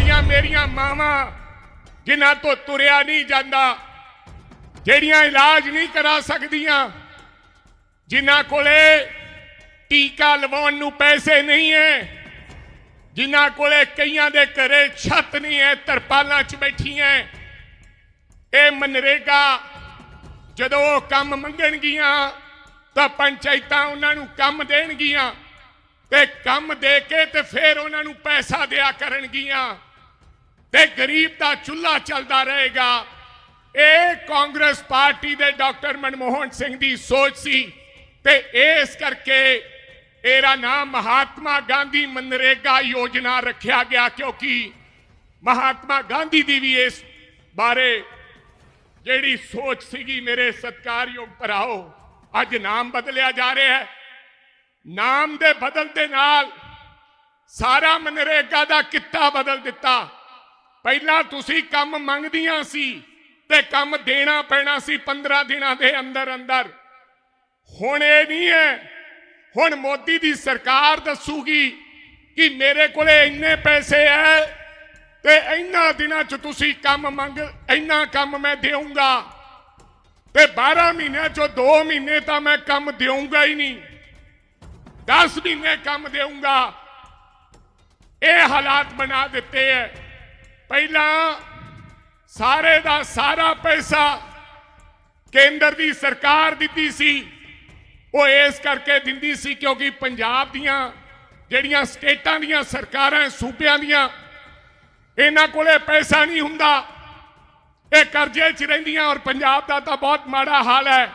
ਦੀਆਂ ਮੇਰੀਆਂ ਮਾਵਾਂ, ਜਿਨ੍ਹਾਂ ਤੋਂ ਤੁਰਿਆ ਨਹੀਂ ਜਾਂਦਾ, ਜਿਹੜੀਆਂ ਇਲਾਜ ਨਹੀਂ ਕਰਾ ਸਕਦੀਆਂ, ਜਿਨ੍ਹਾਂ ਕੋਲੇ ਟੀਕਾ ਲਵਾਉਣ ਨੂੰ ਪੈਸੇ ਨਹੀਂ ਹੈ ਜਿਨ੍ਹਾਂ ਕੋਲੇ ਕਈਆਂ ਦੇ ਘਰੇ ਛੱਤ ਨਹੀਂ ਹੈ ਤਰਪਾਲਾਂ 'ਚ ਬੈਠੀਆਂ ਇਹ ਮਨਰੇਗਾ, ਜਦੋਂ ਉਹ ਕੰਮ ਮੰਗਣਗੀਆਂ, ਤਾਂ ਪੰਚਾਇਤਾਂ ਉਹਨਾਂ ਨੂੰ ਕੰਮ ਦੇਣਗੀਆਂ ਤੇ ਕੰਮ ਦੇ ਕੇ ਤੇ ਫਿਰ ਉਹਨਾਂ ਨੂੰ ਪੈਸਾ ਦਿਆ ਕਰਨਗੀਆਂ। ਤੇ ਗਰੀਬ ਦਾ ਚੁੱਲ੍ਹਾ ਚੱਲਦਾ ਰਹੇਗਾ। ਇਹ ਕਾਂਗਰਸ ਪਾਰਟੀ ਦੇ ਡਾਕਟਰ ਮਨਮੋਹਨ ਸਿੰਘ ਦੀ ਸੋਚ ਸੀ ਤੇ ਇਸ ਕਰਕੇ ਇਹਦਾ ਨਾਮ ਮਹਾਤਮਾ ਗਾਂਧੀ ਮਨਰੇਗਾ ਯੋਜਨਾ ਰੱਖਿਆ ਗਿਆ ਕਿਉਂਕਿ ਮਹਾਤਮਾ ਗਾਂਧੀ ਦੀ ਵੀ ਇਸ ਬਾਰੇ ਜਿਹੜੀ ਸੋਚ ਸੀਗੀ ਮੇਰੇ ਸਤਿਕਾਰਯੋਗ ਭਰਾਓ, ਅੱਜ ਨਾਮ ਬਦਲਿਆ ਜਾ ਰਿਹਾ ਹੈ। ਨਾਮ ਦੇ ਬਦਲ ਦੇ ਨਾਲ ਸਾਰਾ ਮਨਰੇਗਾ ਦਾ ਕਿੱਤਾ ਬਦਲ ਦਿੱਤਾ। ਪਹਿਲਾਂ ਤੁਸੀਂ ਕੰਮ ਮੰਗਦੀਆਂ ਸੀ ਤੇ ਕੰਮ ਦੇਣਾ ਪੈਣਾ ਸੀ 15 ਦਿਨਾਂ ਦੇ ਅੰਦਰ ਅੰਦਰ। ਹੁਣ ਇਹ ਨਹੀਂ ਹੈ। ਹੁਣ ਮੋਦੀ ਦੀ ਸਰਕਾਰ ਦੱਸੂਗੀ ਕਿ ਮੇਰੇ ਕੋਲੇ ਇੰਨੇ ਪੈਸੇ ਐ ਤੇ ਇੰਨਾ ਦਿਨਾਂ ਚ ਤੁਸੀਂ ਕੰਮ ਮੰਗ, ਇੰਨਾ ਕੰਮ ਮੈਂ ਦੇਵਾਂਗਾ ਤੇ 12 ਮਹੀਨਿਆਂ ਚੋਂ 2 ਮਹੀਨੇ ਤਾਂ ਮੈਂ ਕੰਮ ਦੇਵਾਂਗਾ ਹੀ ਨਹੀਂ। 10 ਮਹੀਨੇ ਕੰਮ ਦੇਵਾਂਗਾ ਇਹ ਹਾਲਾਤ ਬਣਾ ਦਿੱਤੇ ਐ। ਪਹਿਲਾਂ ਸਾਰੇ ਦਾ ਸਾਰਾ ਪੈਸਾ ਕੇਂਦਰ ਦੀ ਸਰਕਾਰ ਦਿੱਤੀ ਸੀ। ਉਹ ਇਸ ਕਰਕੇ ਦਿੰਦੀ ਸੀ ਕਿਉਂਕਿ ਪੰਜਾਬ ਦੀਆਂ ਜਿਹੜੀਆਂ ਸਟੇਟਾਂ ਦੀਆਂ ਸਰਕਾਰਾਂ, ਸੂਬਿਆਂ ਦੀਆਂ, ਇਹਨਾਂ ਕੋਲੇ ਪੈਸਾ ਨਹੀਂ ਹੁੰਦਾ। ਇਹ ਕਰਜ਼ੇ 'ਚ ਰਹਿੰਦੀਆਂ ਔਰ ਪੰਜਾਬ ਦਾ ਤਾਂ ਬਹੁਤ ਮਾੜਾ ਹਾਲ ਹੈ।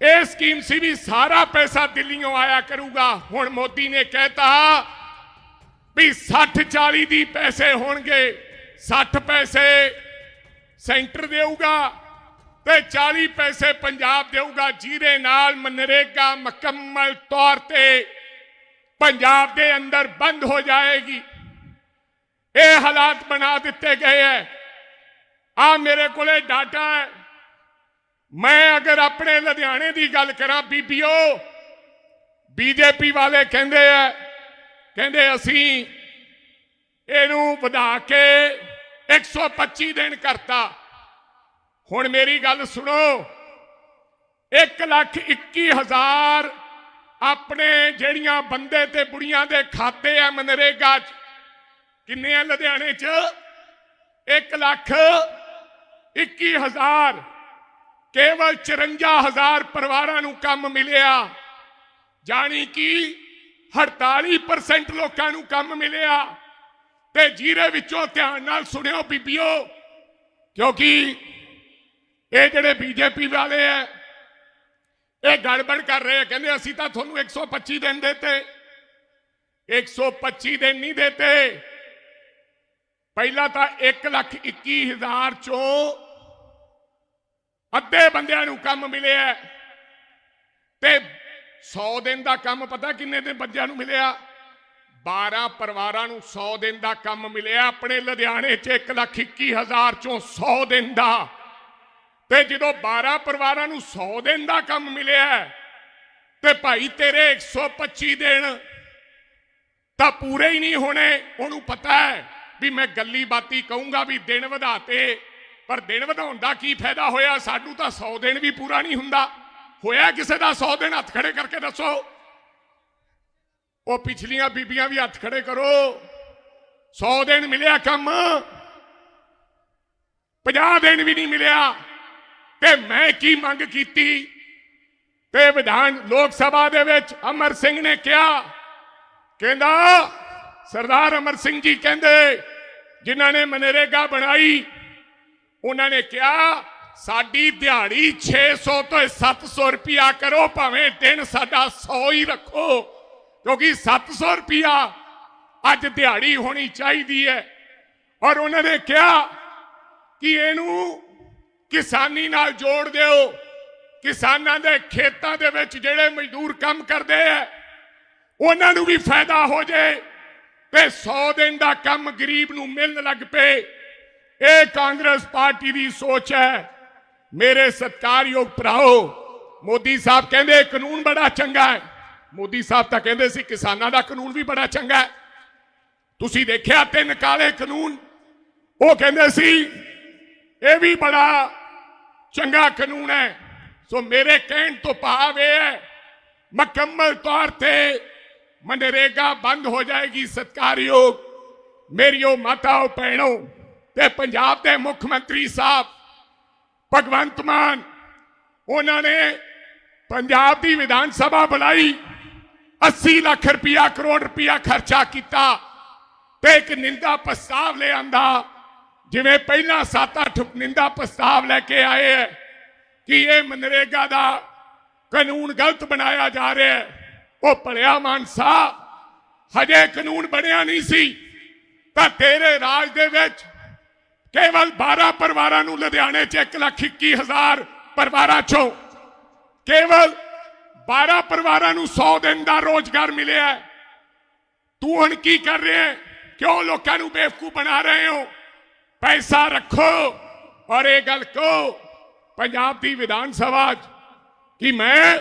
ਇਹ ਸਕੀਮ ਸੀ ਵੀ ਸਾਰਾ ਪੈਸਾ ਦਿੱਲੀੋਂ ਆਇਆ ਕਰੂਗਾ। ਹੁਣ ਮੋਦੀ ਨੇ ਕਹਿਤਾ ਵੀ 60 40 ਦੀ ਪੈਸੇ ਹੋਣਗੇ। 60 ਪੈਸੇ ਸੈਂਟਰ ਦੇਊਗਾ ਤੇ 40 ਪੈਸੇ ਪੰਜਾਬ ਦੇਊਗਾ। ਜਿਹਦੇ ਨਾਲ ਮਨਰੇਗਾ ਮੁਕੰਮਲ ਤੌਰ ਤੇ ਪੰਜਾਬ ਦੇ ਅੰਦਰ ਬੰਦ ਹੋ ਜਾਏਗੀ। ਇਹ ਹਾਲਾਤ ਬਣਾ ਦਿੱਤੇ ਗਏ ਹੈ। ਆ ਮੇਰੇ ਕੋਲੇ ਡਾਟਾ ਹੈ। ਮੈਂ ਅਗਰ ਆਪਣੇ ਲੁਧਿਆਣੇ ਦੀ ਗੱਲ ਕਰਾਂ, ਬੀਬੀਓ, ਬੀਜੇਪੀ ਵਾਲੇ ਕਹਿੰਦੇ ਆ ਕਹਿੰਦੇ ਅਸੀਂ ਇਹਨੂੰ ਵਧਾ ਕੇ 125 ਦਿਨ ਕਰਤਾ। ਹੁਣ ਮੇਰੀ ਗੱਲ ਸੁਣੋ 1 ਲੱਖ 21 ਹਜ਼ਾਰ ਆਪਣੇ ਜਿਹੜੀਆਂ ਬੰਦੇ ਤੇ ਬੁੜੀਆਂ ਦੇ ਖਾਤੇ ਆ ਮਨਰੇਗਾ 'ਚ, ਕਿੰਨੇ ਆ ਲੁਧਿਆਣੇ 'ਚ? 1 ਲੱਖ 21 ਹਜ਼ਾਰ। ਕੇਵਲ 54 ਹਜ਼ਾਰ ਪਰਿਵਾਰਾਂ ਨੂੰ ਕੰਮ ਮਿਲਿਆ। ਜਾਣੀ ਕਿ 48% ਲੋਕਾਂ ਨੂੰ ਕੰਮ ਮਿਲਿਆ। ਤੇ ਜੀਰੇ ਵਿੱਚੋਂ ਧਿਆਨ ਨਾਲ ਸੁਣਿਓ ਬੀਬੀਓ, ਕਿਉਂਕਿ ਇਹ ਜਿਹੜੇ ਬੀਜੇਪੀ ਵਾਲੇ ਐ, ਇਹ ਗੜਬੜ ਕਰ ਰਹੇ ਕਹਿੰਦੇ ਅਸੀਂ ਤਾਂ ਤੁਹਾਨੂੰ 125 ਦਿਨ ਦਿੱਤੇ 125 ਦਿਨ ਨਹੀਂ ਦਿੱਤੇ। ਪਹਿਲਾਂ ਤਾਂ 1 ਲੱਖ 21 ਹਜ਼ਾਰ ਚੋਂ ਅੱਧੇ ਬੰਦਿਆਂ ਨੂੰ ਕੰਮ ਮਿਲਿਆ। ਤੇ 100 ਦਿਨ ਦਾ ਕੰਮ ਪਤਾ ਕਿੰਨੇ ਦਿਨ ਬੰਦਿਆਂ ਨੂੰ ਮਿਲਿਆ? 12 ਪਰਿਵਾਰਾਂ ਨੂੰ 100 ਦਿਨ ਦਾ ਕੰਮ ਮਿਲਿਆ। ਆਪਣੇ ਲੁਧਿਆਣੇ 'ਚ 1 ਲੱਖ 21 ਹਜ਼ਾਰ ਚੋਂ 100 ਦਿਨ ਦਾ। ਤੇ ਜਦੋਂ 12 ਪਰਿਵਾਰਾਂ ਨੂੰ 100 ਦਿਨ ਦਾ ਕੰਮ ਮਿਲਿਆ ਤੇ ਭਾਈ ਤੇਰੇ 125 ਦਿਨ ਤਾਂ ਪੂਰੇ ਹੀ ਨਹੀਂ ਹੋਣੇ। ਉਹਨੂੰ ਪਤਾ ਹੈ ਵੀ ਮੈਂ ਗੱਲੀ ਬਾਤੀ ਕਹੂੰਗਾ ਵੀ ਦਿਨ ਵਧਾਤੇ, ਪਰ ਦਿਨ ਵਧਾਉਣ ਦਾ ਕੀ ਫਾਇਦਾ ਹੋਇਆ? ਸਾਨੂੰ ਤਾਂ 100 ਦਿਨ ਵੀ ਪੂਰਾ ਨਹੀਂ ਹੁੰਦਾ। ਹੋਇਆ ਕਿਸੇ ਦਾ 100 ਦਿਨ ਹੱਥ ਖੜੇ ਕਰਕੇ ਦੱਸੋ। ਉਹ ਪਿਛਲੀਆਂ ਬੀਬੀਆਂ ਵੀ ਹੱਥ ਖੜੇ ਕਰੋ। 100 ਦਿਨ ਮਿਲਿਆ ਕੰਮ। 50 ਦਿਨ ਵੀ ਨਹੀਂ ਮਿਲਿਆ। ਤੇ ਮੈਂ ਕੀ ਮੰਗ ਕੀਤੀ? ਤੇ ਵਿਧਾਨ ਲੋਕ ਸਭਾ ਦੇ ਵਿੱਚ ਅਮਰ ਸਿੰਘ ਨੇ ਕਿਹਾ, ਕਹਿੰਦਾ, ਸਰਦਾਰ ਅਮਰ ਸਿੰਘ ਜੀ ਕਹਿੰਦੇ, ਜਿਨ੍ਹਾਂ ਨੇ ਮਨਰੇਗਾ ਬਣਾਈ, ਉਹਨਾਂ ਨੇ ਕਿਹਾ ਸਾਡੀ ਦਿਹਾੜੀ 600 ਤੋਂ 700 ਰੁਪਿਆ ਕਰੋ, ਭਾਵੇਂ ਦਿਨ ਸਾਡਾ 100 ਹੀ ਰੱਖੋ। ਕਿਉਂਕਿ 700 ਰੁਪਿਆ ਅੱਜ ਦਿਹਾੜੀ ਹੋਣੀ ਚਾਹੀਦੀ ਹੈ। ਔਰ ਉਹਨਾਂ ਨੇ ਕਿਹਾ ਕਿ ਇਹਨੂੰ ਕਿਸਾਨੀ ਨਾਲ ਜੋੜ ਦਿਓ। ਕਿਸਾਨਾਂ ਦੇ ਖੇਤਾਂ ਦੇ ਵਿੱਚ ਜਿਹੜੇ ਮਜ਼ਦੂਰ ਕੰਮ ਕਰਦੇ ਆ, ਉਹਨਾਂ ਨੂੰ ਵੀ ਫਾਇਦਾ ਹੋ ਜਾਏ ਤੇ 100 ਦਿਨ ਦਾ ਕੰਮ ਗਰੀਬ ਨੂੰ ਮਿਲਣ ਲੱਗ ਪਏ। ਇਹ ਕਾਂਗਰਸ ਪਾਰਟੀ ਦੀ ਸੋਚ ਹੈ। ਮੇਰੇ ਸਤਿਕਾਰਯੋਗ ਭਰਾਓ ਮੋਦੀ ਸਾਹਿਬ ਕਹਿੰਦੇ ਕਾਨੂੰਨ ਬੜਾ ਚੰਗਾ ਹੈ ਮੋਦੀ ਸਾਹਿਬ ਤਾਂ ਕਹਿੰਦੇ ਸੀ ਕਿਸਾਨਾਂ ਦਾ ਕਾਨੂੰਨ ਵੀ ਬੜਾ ਚੰਗਾ ਹੈ ਤੁਸੀਂ ਦੇਖਿਆ ਤਿੰਨ ਕਾਲੇ ਕਾਨੂੰਨ ਉਹ ਕਹਿੰਦੇ ਸੀ ਇਹ ਵੀ ਬੜਾ ਚੰਗਾ ਕਾਨੂੰਨ ਹੈ ਸੋ ਮੇਰੇ ਕਹਿਣ ਤੋਂ ਭਾਵ ਇਹ ਹੈ ਮੁਕੰਮਲ ਤੌਰ ਤੇ ਮਨਰੇਗਾ ਬੰਦ ਹੋ ਜਾਏਗੀ ਸਤਕਾਰਯੋਗ ਮੇਰੀਓ ਮਾਤਾਓ ਭੈਣੋ ਤੇ ਪੰਜਾਬ ਦੇ ਮੁੱਖ ਮੰਤਰੀ ਸਾਹਿਬ ਭਗਵੰਤ ਮਾਨ, ਉਹਨਾਂ ਨੇ ਪੰਜਾਬ ਦੀ ਵਿਧਾਨ ਸਭਾ ਬੁਲਾਈ 80 ਲੱਖ ਰੁਪਇਆ, ਕਰੋੜ ਰੁਪਇਆ ਖਰਚਾ ਕੀਤਾ ਤੇ ਇੱਕ ਨਿੰਦਾ ਪ੍ਰਸਤਾਵ ਲੈ ਆਂਦਾ, ਜਿਵੇਂ ਪਹਿਲਾਂ 7-8 ਨਿੰਦਾ ਪ੍ਰਸਤਾਵ ਲੈ ਕੇ ਆਏ ਹੈ ਕਿ ਇਹ ਮਨਰੇਗਾ ਦਾ ਕਾਨੂੰਨ ਗਲਤ ਬਣਾਇਆ ਜਾ ਰਿਹਾ ਹੈ ਉਹ ਭਲਿਆ ਮਾਨਸਾ ਹਜੇ ਕਾਨੂੰਨ ਬਣਿਆ ਨਹੀਂ ਸੀ, ਤਾਂ ਤੇਰੇ ਰਾਜ ਦੇ ਵਿੱਚ ਕੇਵਲ 12 ਪਰਿਵਾਰਾਂ ਨੂੰ ਲੁਧਿਆਣੇ 'ਚ 1 ਲੱਖ 21 ਹਜ਼ਾਰ ਪਰਿਵਾਰਾਂ 'ਚੋਂ ਕੇਵਲ 12 ਪਰਿਵਾਰਾਂ ਨੂੰ 100 ਦਿਨ ਦਾ ਰੋਜ਼ਗਾਰ ਮਿਲਿਆ ਤੂੰ ਹੁਣ ਕੀ ਕਰ ਰਿਹਾ ਹੈ? ਕਿਉਂ ਲੋਕਾਂ ਨੂੰ ਬੇਵਕੂਫ ਬਣਾ ਰਹੇ ਹੋ? ਪੈਸਾ ਰੱਖੋ ਔਰ ਇਹ ਗੱਲ ਕਹੋ, ਪੰਜਾਬ ਦੀ ਵਿਧਾਨ ਸਭਾ 'ਚ ਕਿ ਮੈਂ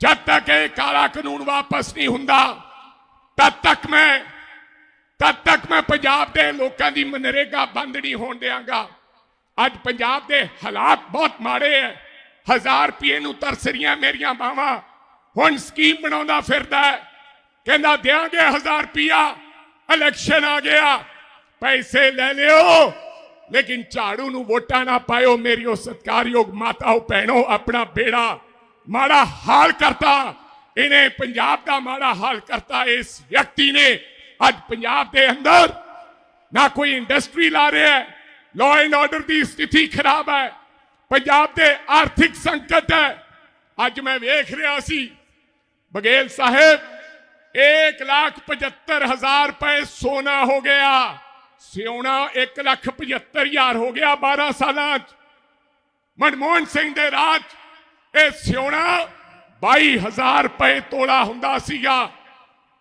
ਜਦ ਤੱਕ ਇਹ ਕਾਲਾ ਕਾਨੂੰਨ ਵਾਪਸ ਨਹੀਂ ਹੁੰਦਾ, ਤਦ ਤੱਕ ਮੈਂ ਤਦ ਤੱਕ ਮੈਂ ਪੰਜਾਬ ਦੇ ਲੋਕਾਂ ਦੀ ਮਨਰੇਗਾ ਬੰਦ ਨਹੀਂ ਹੋਣ ਦਿਆਂਗਾ। ਅੱਜ ਪੰਜਾਬ ਦੇ ਹਾਲਾਤ ਬਹੁਤ ਮਾੜੇ ਐ। ਹਜ਼ਾਰ ਰੁਪਏ ਨੂੰ ਤਰਸ ਰਹੀਆਂ ਮੇਰੀਆਂ ਮਾਵਾਂ। ਹੁਣ ਸਕੀਮ ਬਣਾਉਂਦਾ ਫਿਰਦਾ ਹੈ। ਕਹਿੰਦਾ ਦਿਆਂਗੇ ਹਜ਼ਾਰ ਰੁਪਿਆ ਇਲੈਕਸ਼ਨ ਆ ਗਿਆ। ਪੈਸੇ ਲੈ ਲਿਓ। ਲੇਕਿਨ ਝਾੜੂ ਨੂੰ ਵੋਟਾਂ ਨਾ ਪਾਇਓ ਮੇਰੀ ਮੇਰੀਓ ਸਤਕਾਰਯੋਗ ਮਾਤਾਓ ਭੈਣੋ, ਆਪਣਾ ਬੇੜਾ ਮਾੜਾ ਹਾਲ ਕਰਤਾ। ਇਹਨੇ ਪੰਜਾਬ ਦਾ ਮਾੜਾ ਹਾਲ ਕਰਤਾ। ਇਸ ਵਿਅਕਤੀ ਨੇ ਅੱਜ ਪੰਜਾਬ ਦੇ ਅੰਦਰ ਨਾ ਕੋਈ ਇੰਡਸਟਰੀ ਲਾ ਰਿਹਾ ਹੈ ਲਾਅ ਐਂਡ ਆਰਡਰ ਦੀ ਸਥਿਤੀ ਖਰਾਬ ਹੈ, ਪੰਜਾਬ ਦੇ ਆਰਥਿਕ ਸੰਕਟ ਹੈ। ਅੱਜ ਮੈਂ ਵੇਖ ਰਿਹਾ ਸੀ ਬਗੇਲ ਸਾਹਿਬ 1 ਲੱਖ 75 ਹਜ਼ਾਰ ਰੁਪਏ ਸੋਨਾ ਹੋ ਗਿਆ, ਸਿਉਣਾ 1 ਲੱਖ 75 ਹਜ਼ਾਰ ਹੋ ਗਿਆ 12 ਸਾਲਾਂ ਚ। ਮਨਮੋਹਨ ਸਿੰਘ ਦੇ ਰਾਜ, ਇਹ ਸਿਉਣਾ 22000 ਰੁਪਏ ਤੋਲਾ ਹੁੰਦਾ ਸੀਗਾ।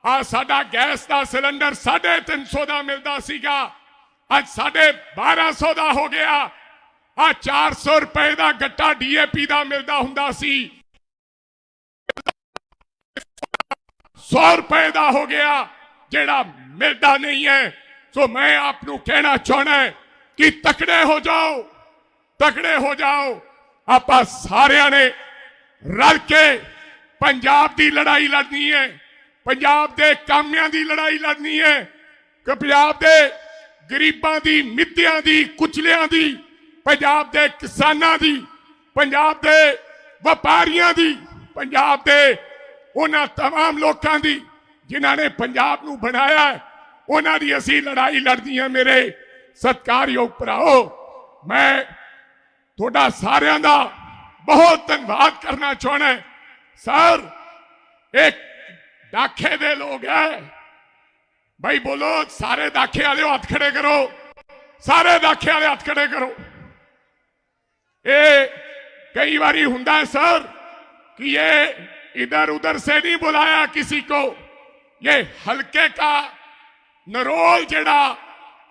ਆ ਸਾਡਾ ਗੈਸ ਦਾ ਸਿਲੰਡਰ 350 ਦਾ ਮਿਲਦਾ ਸੀਗਾ। ਅੱਜ ਸਾਡੇ 1200 ਦਾ ਹੋ ਗਿਆ। ਆ 400 ਰੁਪਏ ਦਾ ਗੱਟਾ ਡੀਏਪੀ ਦਾ ਮਿਲਦਾ ਹੁੰਦਾ ਸੀ। 100 ਰੁਪਏ ਦਾ ਹੋ ਗਿਆ, ਜਿਹੜਾ ਮਿਲਦਾ ਨਹੀਂ ਹੈ। ਸੋ ਮੈਂ ਆਪ ਨੂੰ ਕਹਿਣਾ ਚਾਹਣਾ ਕਿ ਤਕੜੇ ਹੋ ਜਾਓ, ਤਕੜੇ ਹੋ ਜਾਓ। ਆਪਾਂ ਸਾਰਿਆਂ ਨੇ ਰਲ ਕੇ ਪੰਜਾਬ ਦੀ ਲੜਾਈ ਲੜਨੀ ਹੈ। ਪੰਜਾਬ ਦੇ ਕਾਮਿਆਂ ਦੀ ਲੜਾਈ ਲੜਨੀ ਹੈ ਕਿ ਪੰਜਾਬ ਦੇ ਗਰੀਬਾਂ ਦੀ ਮਿੱਤਿਆਂ ਦੀ ਕੁਚਲਿਆਂ ਦੀ ਪੰਜਾਬ ਦੇ ਕਿਸਾਨਾਂ ਦੀ ਪੰਜਾਬ ਦੇ ਵਪਾਰੀਆਂ ਦੀ ਪੰਜਾਬ ਦੇ ਉਹਨਾਂ तमाम ਲੋਕਾਂ ਦੀ ਜਿਨ੍ਹਾਂ ਨੇ ਪੰਜਾਬ ਨੂੰ ਬਣਾਇਆ ਹੈ, ਉਹਨਾਂ ਦੀ ਅਸੀਂ ਲੜਾਈ ਲੜਨੀ ਹੈ ਮੇਰੇ ਸਤਿਕਾਰਯੋਗ ਭਰਾਓ ਮੈਂ ਤੁਹਾਡਾ ਸਾਰਿਆਂ ਦਾ ਬਹੁਤ ਧੰਨਵਾਦ ਕਰਨਾ ਚਾਹਣਾ ਹੈ। ਸਰ ਇੱਕ ਦਾਖੇ ਦੇ ਲੋਕ ਹੈ ਭਾਈ ਬੋਲੋ ਸਾਰੇ ਦਾਖੇ ਵਾਲਿਓ ਹੱਥ ਖੜੇ ਕਰੋ ਸਾਰੇ ਦਾਖੇ ਵਾਲੇ ਹੱਥ ਖੜੇ ਕਰੋ ਇਹ ਕਈ ਵਾਰੀ ਹੁੰਦਾ है सर कि ये इधर उधर से नहीं बुलाया किसी को ये हल्के का नरोल जड़ा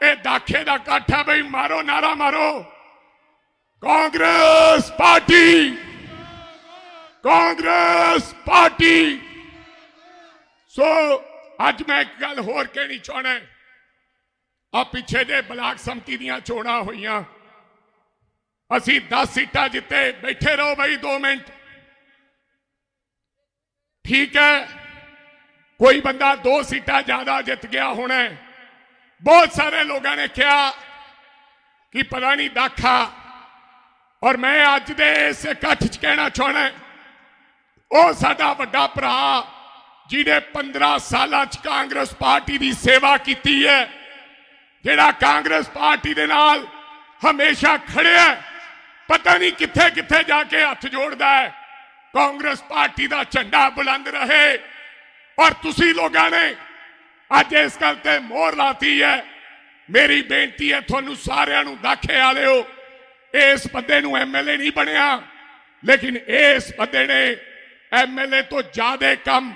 ये दाखे ਦਾ ਇਕੱਠ ਹੈ ਬਈ ਮਾਰੋ ਨਾਰਾ ਮਾਰੋ Congress party Congress party so ਅੱਜ ਮੈਂ ਇੱਕ ਗੱਲ ਹੋਰ ਕਹਿਣੀ ਚਾਹਣਾ ਆ ਪਿੱਛੇ ਦੇ ਬਲਾਕ ਸੰਮਤੀ ਦੀਆਂ ਚੋਣਾਂ ਹੋਈਆਂ। ਅਸੀਂ 10 ਸੀਟਾਂ ਜਿੱਤੇ, ਬੈਠੇ ਰਹੋ ਬਈ 2 ਮਿੰਟ। ਠੀਕ ਹੈ, ਕੋਈ ਬੰਦਾ ਦੋ ਸੀਟਾਂ ਜ਼ਿਆਦਾ ਜਿੱਤ ਗਿਆ ਹੋਣਾ ਬਹੁਤ ਸਾਰੇ ਲੋਕਾਂ ਨੇ ਕਿਹਾ ਕਿ ਪਤਾ ਨਹੀਂ ਦਾਖਾ ਔਰ ਮੈਂ ਅੱਜ ਦੇ ਇਸ ਇਕੱਠ 'ਚ ਕਹਿਣਾ ਚਾਹਣਾ ਉਹ ਸਾਡਾ ਵੱਡਾ ਭਰਾ ਜਿਹਨੇ 15 ਸਾਲਾਂ 'ਚ ਕਾਂਗਰਸ ਪਾਰਟੀ ਦੀ ਸੇਵਾ ਕੀਤੀ ਹੈ ਜਿਹੜਾ ਕਾਂਗਰਸ ਪਾਰਟੀ ਦੇ ਨਾਲ ਹਮੇਸ਼ਾ ਖੜਿਆ ਪਤਾ ਨਹੀਂ ਕਿੱਥੇ ਕਿੱਥੇ ਜਾ ਕੇ ਹੱਥ ਜੋੜਦਾ ਹੈ ਕਾਂਗਰਸ ਪਾਰਟੀ ਦਾ ਝੰਡਾ ਬੁਲੰਦ ਰਹੇ ਔਰ ਤੁਸੀਂ ਲੋਕਾਂ ਨੇ ਅੱਜ ਇਸ ਗੱਲ ਤੇ ਮੋਹਰ ਲਾਤੀ ਹੈ ਮੇਰੀ ਬੇਨਤੀ ਹੈ ਤੁਹਾਨੂੰ ਸਾਰਿਆਂ ਨੂੰ ਦਾਖੇ ਵਾਲਿਓ ਇਸ ਬੰਦੇ ਨੂੰ ਐਮਐਲਏ ਨਹੀਂ ਬਣਿਆ ਲੇਕਿਨ ਇਸ ਬੰਦੇ ਨੇ ਐਮਐਲਏ ਤੋਂ ਜ਼ਿਆਦਾ ਕੰਮ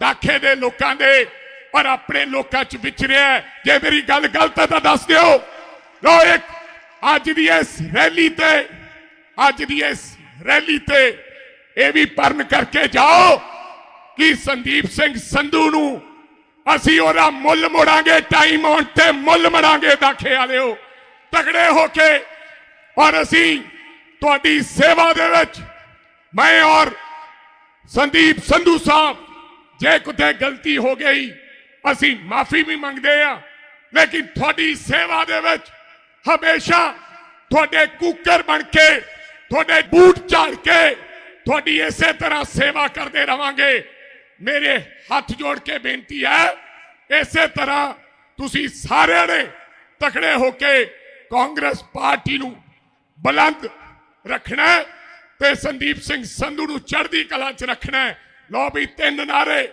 ਦਾਖੇ ਦੇ ਲੋਕਾਂ ਦੇ। ਔਰ ਆਪਣੇ ਲੋਕਾਂ 'ਚ ਵਿਚਰਿਆ ਜੇ ਮੇਰੀ ਗੱਲ ਗਲਤ ਹੈ ਤਾਂ ਦੱਸ ਦਿਓ। ਲੋ ਇੱਕ, ਅੱਜ ਦੀ ਇਸ ਰੈਲੀ ਤੇ, ਅੱਜ ਦੀ ਇਸ ਰੈਲੀ ਤੇ ਇਹ ਵੀ ਪਰਨ ਕਰਕੇ ਜਾਓ ਕਿ ਸੰਦੀਪ ਸਿੰਘ ਸੰਧੂ ਨੂੰ ਅਸੀਂ ਉਹਦਾ ਮੁੱਲ ਮੋੜਾਂਗੇ ਟਾਈਮ ਆਉਣ ਤੇ ਮੁੱਲ ਮੜਾਂਗੇ ਦਾਖੇ ਵਾਲਿਓ। ਤਗੜੇ ਹੋ ਕੇ, ਔਰ ਅਸੀਂ ਤੁਹਾਡੀ ਸੇਵਾ ਦੇ ਵਿੱਚ, ਮੈਂ ਔਰ ਸੰਦੀਪ ਸੰਧੂ ਸਾਹਿਬ ਜੇ ਕਿਤੇ ਗਲਤੀ ਹੋ ਗਈ, ਅਸੀਂ ਮਾਫੀ ਵੀ ਮੰਗਦੇ ਆ ਲੇਕਿਨ ਤੁਹਾਡੀ ਸੇਵਾ ਦੇ ਵਿੱਚ ਹਮੇਸ਼ਾ ਤੁਹਾਡੇ ਕੁੱਕਰ ਬਣ ਕੇ, ਤੁਹਾਡੇ ਬੂਟ ਝਾੜ ਕੇ, ਤੁਹਾਡੀ ਇਸੇ ਤਰ੍ਹਾਂ ਸੇਵਾ ਕਰਦੇ ਰਵਾਂਗੇ। ਮੇਰੇ ਹੱਥ ਜੋੜ ਕੇ ਬੇਨਤੀ ਹੈ, ਇਸੇ ਤਰ੍ਹਾਂ ਤੁਸੀਂ ਸਾਰਿਆਂ ਨੇ ਤਕੜੇ ਹੋ ਕੇ ਕਾਂਗਰਸ ਪਾਰਟੀ ਨੂੰ ਬੁਲੰਦ ਰੱਖਣਾ ਤੇ ਸੰਦੀਪ ਸਿੰਘ ਸੰਧੂ ਨੂੰ ਚੜ੍ਹਦੀ ਕਲਾ 'ਚ ਰੱਖਣਾ ਹੈ। ਲਓ ਵੀ ਤਿੰਨ ਨਾਰੇ